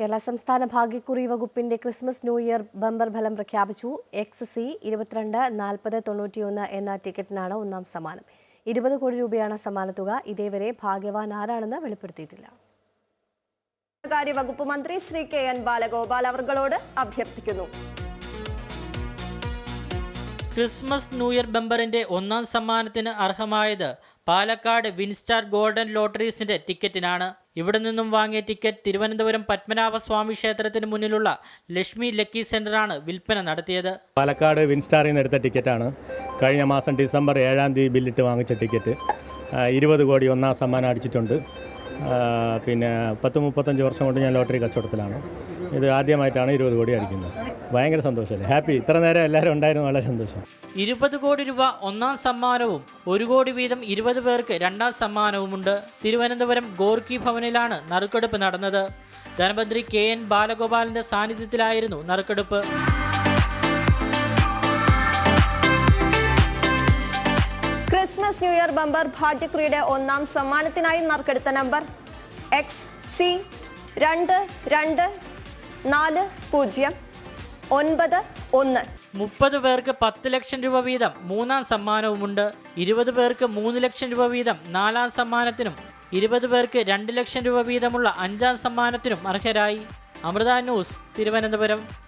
കേരള സംസ്ഥാന ഭാഗ്യക്കുറി വകുപ്പിന്റെ ക്രിസ്മസ് ന്യൂ ഇയർ ബമ്പർ ഫലം പ്രഖ്യാപിച്ചു. എക്സ് സി ഇരുപത്തിരണ്ട് നാൽപ്പത് തൊണ്ണൂറ്റിയൊന്ന് എന്ന ടിക്കറ്റിനാണ് ഒന്നാം സമ്മാനം. ഇരുപത് കോടി രൂപയാണ് സമ്മാനത്തുക ഇതേവരെ ഭാഗ്യവാൻ ആരാണെന്ന് വെളിപ്പെടുത്തിയിട്ടില്ല. കാര്യ വകുപ്പ് മന്ത്രി ശ്രീ കെ എൻ ബാലഗോപാൽ അവർകളോട് അഭ്യർത്ഥിക്കുന്നു. ക്രിസ്മസ് ന്യൂ ഇയർ ബമ്പറിന്റെ ഒന്നാം സമ്മാനത്തിന് അർഹമായത് പാലക്കാട് വിൻസ്റ്റാർ ഗോൾഡൻ ലോട്ടറീസിന്റെ ടിക്കറ്റിനാണ്. ഇവിടെ നിന്നും വാങ്ങിയ ടിക്കറ്റ് തിരുവനന്തപുരം പത്മനാഭസ്വാമി ക്ഷേത്രത്തിന് മുന്നിലുള്ള ലക്ഷ്മി ലക്കി സെന്ററാണ് വിൽപ്പന നടത്തിയത്. പാലക്കാട് വിൻസ്റ്റാറിൽ നിന്ന് എടുത്ത ടിക്കറ്റാണ്. കഴിഞ്ഞ മാസം ഡിസംബർ ഏഴാം തീയതി ബില്ലിട്ട് വാങ്ങിച്ച ടിക്കറ്റ്. ഇരുപത് കോടി ഒന്നാം സമ്മാനം അടിച്ചിട്ടുണ്ട്. പിന്നെ പത്ത് മുപ്പത്തഞ്ച് വർഷം കൊണ്ട് ഞാൻ ലോട്ടറി കച്ചവടത്തിലാണ്. ഇത് ആദ്യമായിട്ടാണ് ഇരുപത് കോടി അടിക്കുന്നത്. ഭയങ്കര സന്തോഷമല്ലേ? ഹാപ്പി ഇത്ര നേരം എല്ലാവരും ഉണ്ടായിരുന്നു. വളരെ സന്തോഷം. ഇരുപത് കോടി രൂപ ഒന്നാം സമ്മാനവും ഒരു കോടി വീതം ഇരുപത് പേർക്ക് രണ്ടാം സമ്മാനവുമുണ്ട്. തിരുവനന്തപുരം ഗോർക്കി ഭവനിലാണ് നറുക്കെടുപ്പ് നടന്നത്. ധനമന്ത്രി കെ എൻ ബാലഗോപാലിന്റെ സാന്നിധ്യത്തിലായിരുന്നു നറുക്കെടുപ്പ്. ക്രിസ്മസ് ന്യൂ ഇയർ ബമ്പർ ഭാഗ്യക്കുറിയുടെ ഒന്നാം സമ്മാനത്തിനായി നറുക്കെടുത്ത നമ്പർ എക്സ് സി രണ്ട് രണ്ട് നാല് പൂജ്യം ഒൻപത് ഒന്ന്. മുപ്പത് പേർക്ക് പത്ത് ലക്ഷം രൂപ വീതം മൂന്നാം സമ്മാനവുമുണ്ട്. ഇരുപത് പേർക്ക് മൂന്ന് ലക്ഷം രൂപ വീതം നാലാം സമ്മാനത്തിനും ഇരുപത് പേർക്ക് രണ്ട് ലക്ഷം രൂപ വീതമുള്ള അഞ്ചാം സമ്മാനത്തിനും അർഹരായി. അമൃത ന്യൂസ് തിരുവനന്തപുരം.